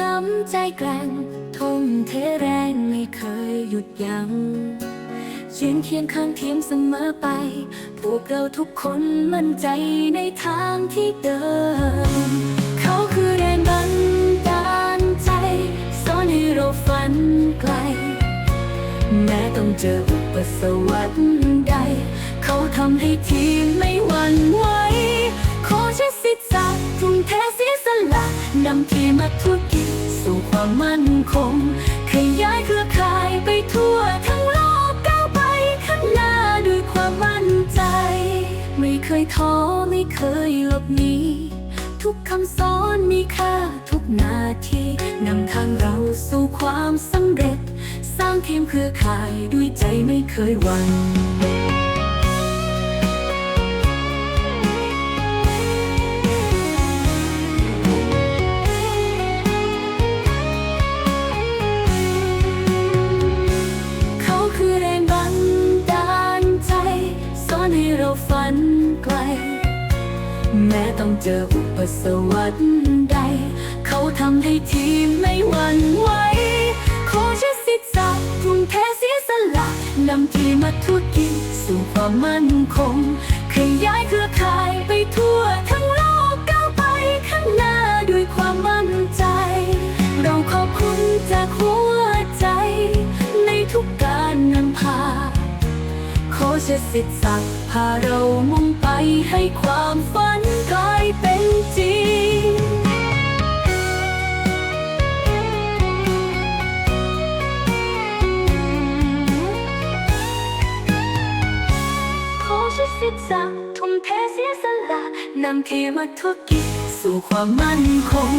น้ำใจแกร่งทุ่มเทแรงไม่เคยหยุดยัง้งยืนเคียงข้างเทียมเสมอไป พวกเราทุกคนมั่นใจในทางที่เดิน เขาคือแรงบันดาลใจสอนให้เราฝันไกล แม้ต้องเจออุปสรรคใด เขาทำให้ทีมไม่หวั่นไหวขอใช้สิทธิ์สักดิ์ทุ่มเทเสียสละ นำทีมมาธุรกิจสู่ความมั่นคง ขยายเครือข่ายไปทั่วทั้งโลกก้าวไปข้างหน้าด้วยความมั่นใจ ไม่เคยท้อไม่เคยหลบหนีทุกคำสอนมีค่าทุกนาทีนำทางเราสู่ความสำเร็จ สร้างทีมเครือข่ายด้วยใจไม่เคยหวั่น ไกล แม้ต้องเจออุปสรรคใด เขาทำให้ทีมไม่หวั่นไหวขอใช้สิทธิ์สักดิ์ทุ่มเทเสียสละนำทีมมาทุกกิจสู่ความมั่นคง ขยายเครือข่าย ชสิทธิ์สักดิ์พาเรามุ่งไปให้ความฝันกลายเป็นจริง ขอช้สิทธิ์สักดิ์ทุ่มเทเสียสละนำทีมมาธุรกิจสู่ความมั่นคง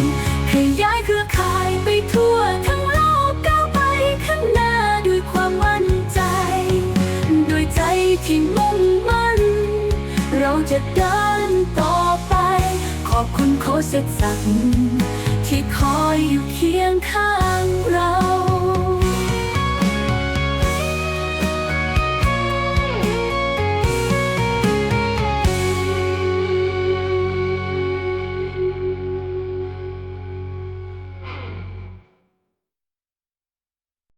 ขยายเครือข่ายไปทั่วทั้ ที่มุ่งมั่น เราจะเดินต่อไป ขอบคุณโคชเสกสรรค์ที่คอยอยู่เคียงข้างเรา